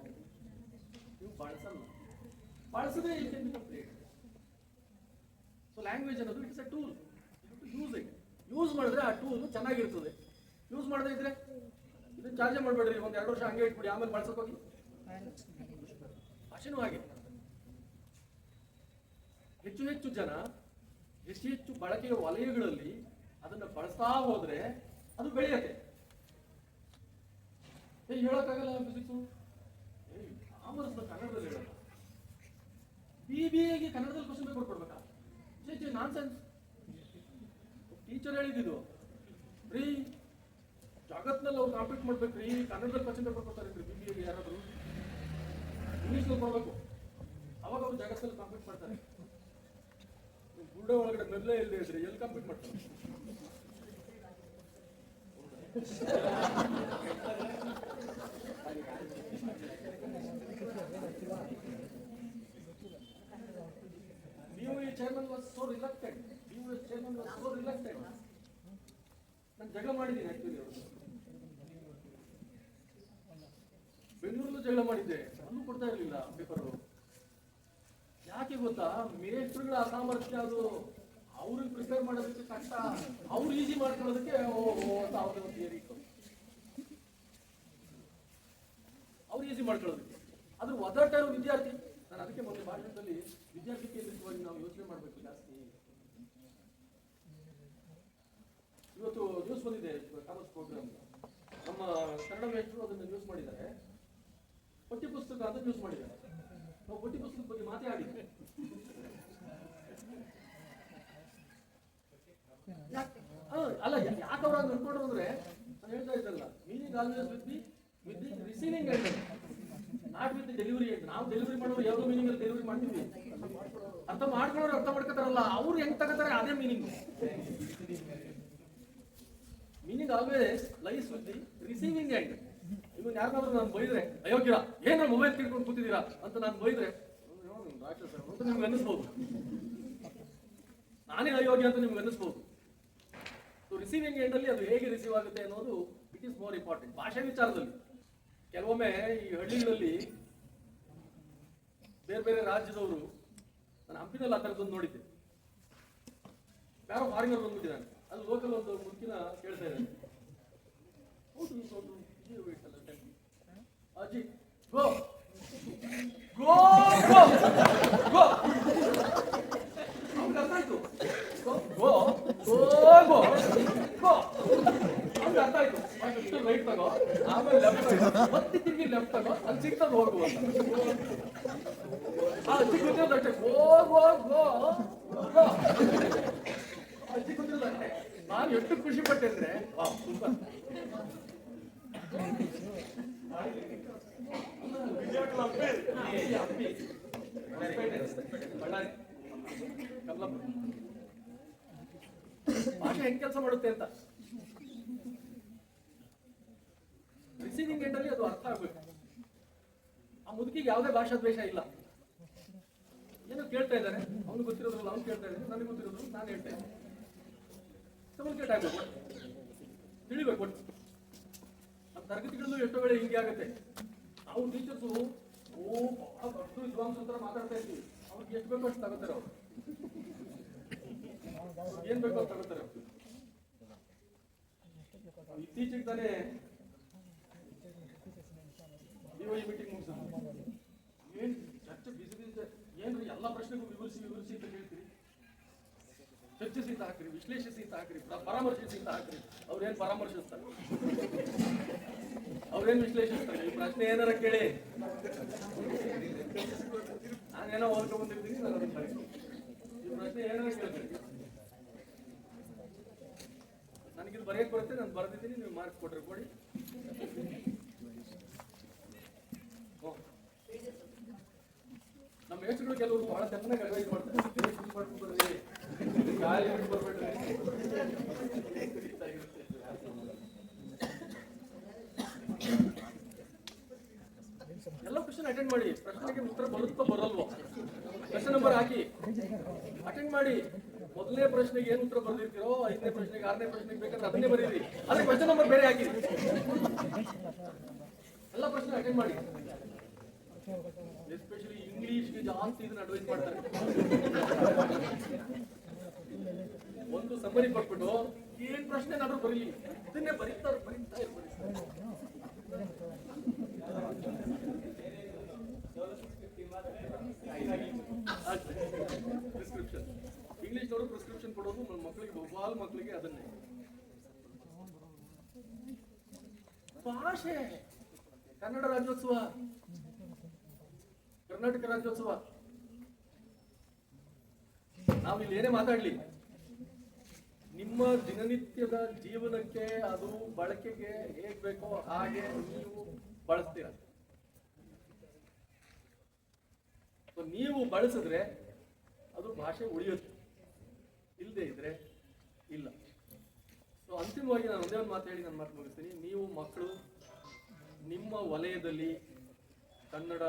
ನೀವು ಬಳಸಲ್ಲ ಬಳಸದೇ ಕ್ರಿಯೇಟ್ ಸೊ ಲ್ಯಾಂಗ್ವೇಜ್ ಅನ್ನೋದು it's a tool use it use ಮಾಡಿದ್ರೆ ಆ ಟೂಲ್ ಚೆನ್ನಾಗಿರ್ತದೆ. ಯೂಸ್ ಮಾಡದೇ ಇದ್ರೆ ಇದು ಚಾರ್ಜ್ ಮಾಡಬೇಡ್ರಿ. ಒಂದು ಎರಡು ವರ್ಷ ಹಂಗೆ ಇಟ್ಬಿಡಿ. ಆಮೇಲೆ ಬಳಸಕ್ ಹೋಗಿ. ಭಾಷೆನೂ ಹಾಗೆ. ಹೆಚ್ಚು ಹೆಚ್ಚು ಜನ ಹೆಚ್ಚು ಹೆಚ್ಚು ಬಳಕೆಯ ವಲಯಗಳಲ್ಲಿ ಅದನ್ನು ಬಳಸ್ತಾ ಹೋದ್ರೆ ಅದು ಬೆಳೆಯುತ್ತೆ. ಏ ಹೇಳಕ್ಕಾಗಲ್ಲ ಫಿಸಿಕ್ಸು ಏ ಕಾಮರ್ಸ್ ಕನ್ನಡದಲ್ಲಿ ಹೇಳಲ್ಲ ಬಿ ಬಿ ಎಗೆ ಕನ್ನಡದಲ್ಲಿ ಕ್ವಶನ್ ಪೇಪರ್ ಕೊಡ್ಬೇಕಾ? ಚೇ ನಾನ್ ಸೆನ್ಸ್ ಟೀಚರ್ ಹೇಳಿದ್ದು ರೀ, ಜಗತ್ನಲ್ಲಿ ಅವ್ರು ಕಾಂಪೀಟ್ ಮಾಡ್ಬೇಕ್ರಿ ಕನ್ನಡದಲ್ಲಿ ಕ್ವಶನ್ ಪೇಪರ್ ಕೊಡ್ತಾರೆ ಬಿ ಬಿ ಎಗೆ ಯಾರಾದರೂ. ಇಂಗ್ಲೀಷ್ನಲ್ಲಿ ಕೊಡ್ಬೇಕು. ಅವಾಗ ಅವ್ರು ಜಗತ್ತಲ್ಲಿ ಕಾಂಪೀಟ್ ಮಾಡ್ತಾರೆ. ಗುಡ್ಡ ಒಳಗಡೆ ಮೆಲ್ಲೇ ಇಲ್ಲದೆ ಇದ್ರೆ ಎಲ್ಲಿ ಕಂಪ್ಲೀಟ್ ಮಾಡ್ತಾರೆ? ನೀವು ಈ ಚೇರ್ಮನ್ ವಾಸ್ ಸೋ ರಿಲಕ್ಟೆಡ್ ನೀವು ಚೇರ್ಮನ್ ವಾಸ್ ಸೋ ರಿಲಕ್ಟೆಡ್ ನಾನು ಜಗಳ ಮಾಡಿದ್ದೀನಿ ಆಕ್ಚುಲಿ ಬೆಂಗಳೂರಲ್ಲೂ ಜಗಳ ಮಾಡಿದ್ದೆ. ಅಲ್ಲೂ ಕೊಡ್ತಾ ಇರಲಿಲ್ಲ ಪೇಪರು ಯಾಕೆ ಗೊತ್ತಾ? ಮೇಸ್ಟ್ರುಗಳ ಅಸಾಮರ್ಥ್ಯ ಅದು. ಅವ್ರಿಗೆ ಪ್ರಿಪೇರ್ ಮಾಡೋದಕ್ಕೆ ಕಷ್ಟ. ಅವ್ರು ಈಸಿ ಮಾಡ್ಕೊಳ್ಳೋದಕ್ಕೆ ಅಂತ ಅವ್ರ ಒಂದು ಇತ್ತು. ಅವ್ರು ಈಸಿ ಮಾಡ್ಕೊಳ್ಳೋದಕ್ಕೆ. ಅದ್ರ ಒದಾಟ ಇರೋ ವಿದ್ಯಾರ್ಥಿ, ನಾನು ಅದಕ್ಕೆ ಮೊದಲು ಭಾಷಣದಲ್ಲಿ ವಿದ್ಯಾರ್ಥಿ ಕೇಂದ್ರಿತವಾಗಿ ನಾವು ಯೋಚನೆ ಮಾಡಬೇಕು ಜಾಸ್ತಿ. ಇವತ್ತು ನ್ಯೂಸ್ ಬಂದಿದೆ, ಕಾಮರ್ಸ್ ಪ್ರೋಗ್ರಾಮ್ ನಮ್ಮ ಕನ್ನಡ ಮೇಷ್ಟ್ರು ಅದನ್ನು ನ್ಯೂಸ್ ಮಾಡಿದ್ದಾರೆ. ಪಠ್ಯಪುಸ್ತಕ ಅಂತ ನ್ಯೂಸ್ ಮಾಡಿದ್ದಾರೆ. ನಾವು ಪಠ್ಯ ಪುಸ್ತಕದ ಬಗ್ಗೆ ಮಾತಾಡಿ ಅಲ್ಲ, ಯಾಕೆ ಅವ್ರು ಹಂಗೆ ಅನ್ಕೊಂಡ್ರು ಅಂದ್ರೆ ನಾನು ಹೇಳ್ತಾ ಇದ್ದಲ್ಲ meaning always with the with the receiving end not with delivery end ನಾವು ಡೆಲಿವರಿ ಮಾಡೋರು ಯಾವುದೋ ಮೀನಿಂಗ್ ಅಲ್ಲಿ ಡೆಲಿವರಿ ಮಾಡ್ತೀವಿ. ಅರ್ಥ ಮಾಡ್ಕೊಳ್ಳೋರು ಅರ್ಥ ಮಾಡ್ಕೊತಾರಲ್ಲ, ಅವ್ರು ಹೆಂಗ್ ತಗೋತಾರೆ ಅದೇ meaning meaning always lies with the receiving end even ಯಾರನ್ನಾದ್ರೂ ನಾನು ಬೈದ್ರೆ ಅಯೋಗ್ಯ ಏನಾರ ಮೊಬೈಲ್ ತಿಳ್ಕೊಂಡು ಕೂತಿದ್ದೀರಾ? ಅಂತ ನಾನು ಬೈದ್ರೆ ರಾಕ್ಷಸ, ಅಂತ ನಿಮ್ಗೆ ಅನ್ನಿಸ್ಬೋದು. ನಾನೇ ಅಯೋಗ್ಯ ಅಂತ ನಿಮ್ಗೆ ಅನ್ನಿಸ್ಬೋದು. ಸೊ ರಿಸೀವಿಂಗ್ ಎಂಡ್ ಅಲ್ಲಿ ಅದು ಹೇಗೆ ರಿಸೀವ್ ಆಗುತ್ತೆ ಅನ್ನೋದು ಇಟ್ ಈಸ್ ಮೋರ್ ಇಂಪಾರ್ಟೆಂಟ್ ಭಾಷೆ ವಿಚಾರದಲ್ಲಿ, ಕೆಲವೊಮ್ಮೆ ಈ ಹಳ್ಳಿಗಳಲ್ಲಿ ಬೇರೆ ಬೇರೆ ರಾಜ್ಯದವರು ನಾನು ಹಂಪಿನಲ್ಲಿ ಆ ಥರದ್ದೊಂದು ನೋಡಿದ್ದೆ. ಯಾರೋ ಫಾರಿನರ್ ಬಂದ್ಬಿಟ್ಟಿದ್ದಾನೆ. ಅಲ್ಲಿ ಲೋಕಲ್ ಒಂದು ಮುಖ್ಯನ ಕೇಳ್ತಾ ಇದ್ದಾನೆ ಹೌದು ಹೌದು ಇದು wait ಅಲ್ಲ, tell me. ಅಜ್ಜಿ ಗೋ ಗೋ ಗೋ ಗೋ ಅವ್ನಿಗೆ ಅರ್ಥ ಆಯ್ತು ಗೋ ಗೋ ಗೋ ಗೋ ಗೋ ಅವ್ನಿಗೆ ಅರ್ಥ ಆಯ್ತು ಫಸ್ಟ್ ರೈಟ್ ತಗೋ ಆಮೇಲೆ ಲೆಫ್ಟ್ ತಗೋ ಮತ್ತೆ ತಿರುಗಿ ಲೆಫ್ಟ್ ತಗೋ ಅಲ್ಲಿ ಸಿಗ್ತದೆ ಹೋಗು ಅಂತ ಆ ಅಜ್ಜಿ ಗೊತ್ತಿರೋದು ಅಷ್ಟೇ ಗೋ ಗೋ ಗೋ ಗೋ ಅಜ್ಜಿ ಗೊತ್ತಿರೋದು ಅಷ್ಟೇ ನಾನು ಎಷ್ಟು ಖುಷಿ ಪಟ್ಟೆ ಅಂದ್ರೆ ವಾ ಸೂಪರ್ ಹಂಪಿ ಬಳ್ಳಾರಿ ಕಮಲಾಪುರ ಭಾಷೆ ಹೆಂಗ್ ಕೆಲಸ ಮಾಡುತ್ತೆ ಅಂತ? ರಿಸೀವಿಂಗ್ ಎಂಡಲ್ಲಿ ಅದು ಅರ್ಥ ಆಗ್ಬೇಕು. ಆ ಮುದುಕಿಗೆ ಯಾವುದೇ ಭಾಷಾ ದ್ವೇಷ ಇಲ್ಲ. ಏನೋ ಕೇಳ್ತಾ ಇದ್ದಾರೆ. ಅವ್ನು ಗೊತ್ತಿರೋದ್ರಲ್ಲ ಅವ್ನು ಕೇಳ್ತಾ ಇದ್ದಾನೆ. ನನಗೆ ಗೊತ್ತಿರೋದು ನಾನು ಹೇಳ್ತೇನೆ ಕಮ್ಯುನಿಕೇಟ್ ಆಗ್ಬೇಕು ತಿಳಿಬೇಕು ಒಟ್ಟು. ತರಗತಿಗಳಲ್ಲೂ ಎಷ್ಟೋ ವೇಳೆ ಹಿಂಗೆ ಆಗುತ್ತೆ. ನಾವು ಟೀಚರ್ಸು ಓ, ಬಹಳ ದೊಡ್ಡ ವಿದ್ವಾಂಸ ಹತ್ರ ಮಾತಾಡ್ತಾ ಇರ್ತೀವಿ. ಅವ್ರಿಗೆ ಎಷ್ಟು ಬೇಕೋ ಅಷ್ಟು ತಗೋತಾರೆ ಅವ್ರು. ಏನ್ ಬೇಕೋ ತಗೋತಾರೆ ಇತ್ತೀಚೆಗೆ ತಾನೇ ಮೀಟಿಂಗ್ ಮುಗಿಸಿದ್ರು ಏನು ಚರ್ಚೆ, ಬಿಸಿ ಬಿಸಿ, ಏನ್ರಿ ಎಲ್ಲ ಪ್ರಶ್ನೆಗೂ ವಿವರಿಸಿ ವಿವರಿಸಿ ಅಂತ ಹೇಳ್ತೀರಿ ಚರ್ಚಿಸಿ ಅಂತ ವಿಶ್ಲೇಷಿಸಿ ಅಂತ ಪರಾಮರ್ಶಿಸಿ ಅಂತ ಅವ್ರೇನ್ ಪರಾಮರ್ಶಿಸ್ತಾರೆ? ಅವ್ರೇನ್ ವಿಶ್ಲೇಷಿಸ್ತಾರೆ? ಈ ಪ್ರಶ್ನೆ ಏನಾರ ಕೇಳಿ. ನಾನೇನೋ ಓದ್ಕೊಂಡ್ ಬಂದಿರ್ತೀನಿ ನಾನು. ಈ ಪ್ರಶ್ನೆ ಏನಾರ ಕೇಳ್ತೀನಿ ನನಗಿದು ಬರೆಯಕ್ ಬರುತ್ತೆ, ನಾನು ಬರ್ದಿದ್ದೀನಿ, ನೀವು ಮಾರ್ಕ್ ಕೊಟ್ರೆ ಕೊಡಿ. ನಮ್ಮ ಹೆಸರುಗಳು ಕೆಲವರು ಬಹಳ ಚೆನ್ನಾಗಿ ಅಡ್ವೈಸ್ ಮಾಡ್ತಾರೆ. ಎಲ್ಲ ಕ್ವಶನ್ ಅಟೆಂಡ್ ಮಾಡಿ. ಪ್ರಶ್ನೆಗೆ ಉತ್ತರ ಬರುತ್ತೋ ಬರಲ್ವೋ? ಕ್ವಶನ್ ನಂಬರ್ ಹಾಕಿ. ಅಟೆಂಡ್ ಮಾಡಿ. ಮೊದಲನೇ ಪ್ರಶ್ನೆಗೆ ಏನು ಉತ್ತರ ಬರ್ದಿರ್ತೀರೋ, ಐದನೇ ಪ್ರಶ್ನೆಗೆ, ಆರನೇ ಪ್ರಶ್ನೆಗೆ ಬೇಕಾದ್ರೆ ಅದನ್ನೇ ಬರೀರಿ. ಅದೇ ಕ್ವಶನ್ ನಂಬರ್ ಬೇರೆ ಹಾಕಿ. ಎಲ್ಲ ಪ್ರಶ್ನೆ ಅಟೆಂಡ್ ಮಾಡಿ. ಎಸ್ಪೆಷಲಿ ಇಂಗ್ಲಿಷ್ಗೆ ಜಾಸ್ತಿ ಇದನ್ನ ಅಡ್ವೈಸ್ ಮಾಡ್ತಾರೆ. ಒಂದು ಸಮರಿ ಕೊಟ್ಬಿಟ್ಟು ಏನ್ ಪ್ರಶ್ನೆ ನಾನು ಬರೀಲಿ. ಇದನ್ನೇ ಬರೀತಾರೆ, ಬರೀತಾ ಇರ್ಬೋದು ಪ್ರಿಸ್ಕ್ರಿಪ್ಷನ್ ಇಂಗ್ಲಿಷ್ನವರು ಪ್ರಿಸ್ಕ್ರಿಪ್ಷನ್ ಕೊಡೋದು ನನ್ನ ಮಕ್ಕಳಿಗೆ ಬಹುಪಾಲು ಮಕ್ಕಳಿಗೆ ಅದನ್ನೇ. ಭಾಷೆ. ಕನ್ನಡ ರಾಜ್ಯೋತ್ಸವ. ಕರ್ನಾಟಕ ರಾಜ್ಯೋತ್ಸವ. ಇಲ್ಲಿ ಏನೇ ಮಾತಾಡ್ಲಿ. ನಿಮ್ಮ ದಿನನಿತ್ಯದ ಜೀವನಕ್ಕೆ ಅದು ಬಳಕೆಗೆ ಹೇಗ್ ಬೇಕೋ ಹಾಗೆ ನೀವು ಬಳಸ್ತೀರ. ನೀವು ಬಳಸಿದ್ರೆ ಅದು ಭಾಷೆ ಉಳಿಯುತ್ತೆ. ಇಲ್ಲದೆ ಇದ್ರೆ ಇಲ್ಲ. ಸೊ ಅಂತಿಮವಾಗಿ ನಾನು ಒಂದೇ ಒಂದು ಮಾತು ಹೇಳಿ ನಾನು ಮಾತು ಮುಗಿಸ್ತೀನಿ. ನೀವು ಮಕ್ಕಳು, ನಿಮ್ಮ ವಲಯದಲ್ಲಿ ಕನ್ನಡ,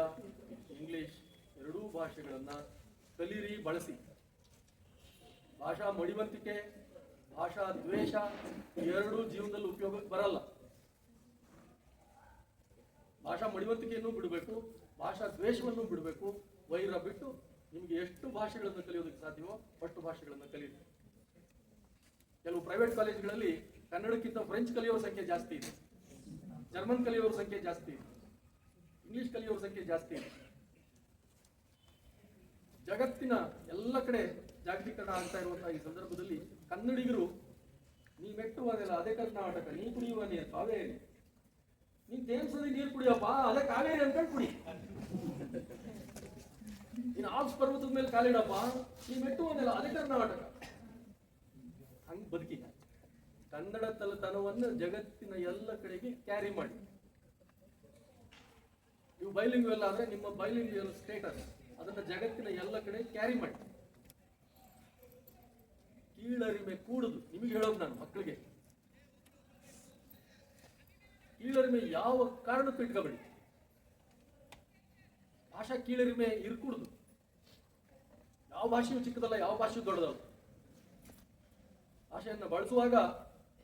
ಇಂಗ್ಲಿಷ್ ಎರಡೂ ಭಾಷೆಗಳನ್ನು ಕಲೀರಿ, ಬಳಸಿ. ಭಾಷಾ ಮಡಿವಂತಿಕೆ ಭಾಷಾ ದ್ವೇಷ ಎರಡೂ ಜೀವನದಲ್ಲಿ ಉಪಯೋಗಕ್ಕೆ ಬರಲ್ಲ. ಭಾಷಾ ಮಡಿವಂತಿಕೆಯನ್ನು ಬಿಡಬೇಕು, ಭಾಷಾ ದ್ವೇಷವನ್ನು ಬಿಡಬೇಕು, ವೈರ ಬಿಟ್ಟು ನಿಮಗೆ ಎಷ್ಟು ಭಾಷೆಗಳನ್ನು ಕಲಿಯೋದಕ್ಕೆ ಸಾಧ್ಯವೋ ಅಷ್ಟು ಭಾಷೆಗಳನ್ನು ಕಲಿಯಿರಿ ಕೆಲವು ಪ್ರೈವೇಟ್ ಕಾಲೇಜ್ಗಳಲ್ಲಿ ಕನ್ನಡಕ್ಕಿಂತ ಫ್ರೆಂಚ್ ಕಲಿಯೋರ ಸಂಖ್ಯೆ ಜಾಸ್ತಿ ಇದೆ. ಜರ್ಮನ್ ಕಲಿಯೋರ ಸಂಖ್ಯೆ ಜಾಸ್ತಿ ಇದೆ. ಇಂಗ್ಲಿಷ್ ಕಲಿಯೋರ ಸಂಖ್ಯೆ ಜಾಸ್ತಿ ಇದೆ. ಜಗತ್ತಿನ ಎಲ್ಲ ಕಡೆ ಜಾಗತೀಕರಣ ಆಗ್ತಾ ಇರುವಂತಹ ಈ ಸಂದರ್ಭದಲ್ಲಿ ಕನ್ನಡಿಗರು, ನೀ ಮೆಟ್ಟುವನೆಲ್ಲ ಅದೇ ಕರ್ನಾಟಕ, ನೀ ಕುಡಿಯುವ ನೀರು ಕಾವೇರಿ ನೀ ತೇಮ್ಸದಿ ನೀರು ಕುಡಿಯಪ್ಪ, ಅದೇ ಕಾವೇರಿ ಅಂತ ಕುಡಿ ನೀನು ಆಪ್ಸ್ ಪರ್ವತದ ಮೇಲೆ ಕಾಲಿಡಪ್ಪ, ನೀ ಮೆಟ್ಟುವನೆಲ್ಲ ಅದೇ ಕರ್ನಾಟಕ. ಹಂಗ್ ಬದುಕಿ. ಕನ್ನಡ ತಲತನವನ್ನು ಜಗತ್ತಿನ ಎಲ್ಲ ಕಡೆಗೆ ಕ್ಯಾರಿ ಮಾಡಿ. ನೀವು ಬೈಲಿಂಗ್ವೆಲ್ ಆದ್ರೆ ನಿಮ್ಮ ಬೈಲಿಂಗ್ ಸ್ಟೇಟಸ್ ಅದನ್ನ ಜಗತ್ತಿನ ಎಲ್ಲ ಕಡೆ ಕ್ಯಾರಿ ಮಾಡಿ. ಕೀಳರಿಮೆ ಕೂಡುದು. ನಿಮಗೆ ಹೇಳೋದು ನಾನು ಮಕ್ಕಳಿಗೆ. ಕೀಳರಿಮೆ ಯಾವ ಕಾರಣಕ್ಕೂ ಇಟ್ಕೋಬೇಡಿ. ಭಾಷಾ ಕೀಳರಿಮೆ ಇರ್ಕೂಡುದು. ಯಾವ ಭಾಷೆಯೂ ಚಿಕ್ಕದಲ್ಲ, ಯಾವ ಭಾಷೆಯೂ ದೊಡ್ಡದಲ್ಲ. ಭಾಷೆಯನ್ನು ಬಳಸುವಾಗ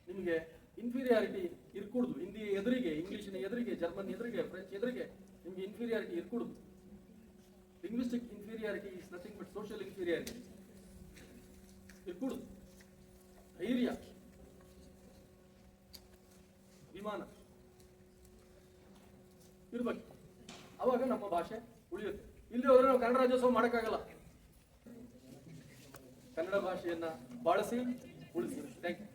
ನಿಮಗೆ ಇನ್ಫೀರಿಯಾರಿಟಿ ಇರ್ಕೂಡುದು. ಹಿಂದಿ ಎದುರಿಗೆ ಇಂಗ್ಲಿಷಿನ ಎದುರಿಗೆ, ಜರ್ಮನ್ ಎದುರಿಗೆ, ಫ್ರೆಂಚ್ ಎದುರಿಗೆ ನಿಮಗೆ inferiority ಇರ್ಕೂಡುದು. Linguistic inferiority is nothing but social inferiority ಹೆಗ್ಗುಳುದು ಧೈರ್ಯ ವಿಮಾನ ಇರ್ಬೇಕು ಅವಾಗ ನಮ್ಮ ಭಾಷೆ ಉಳಿಯುತ್ತೆ. ಇಲ್ಲಿ ಹೋದ್ರೆ ನಾವು ಕನ್ನಡ ರಾಜ್ಯೋತ್ಸವ ಮಾಡೋಕ್ಕಾಗಲ್ಲ. ಕನ್ನಡ ಭಾಷೆಯನ್ನ ಬಳಸಿ ಉಳಿಸಿ. Thank you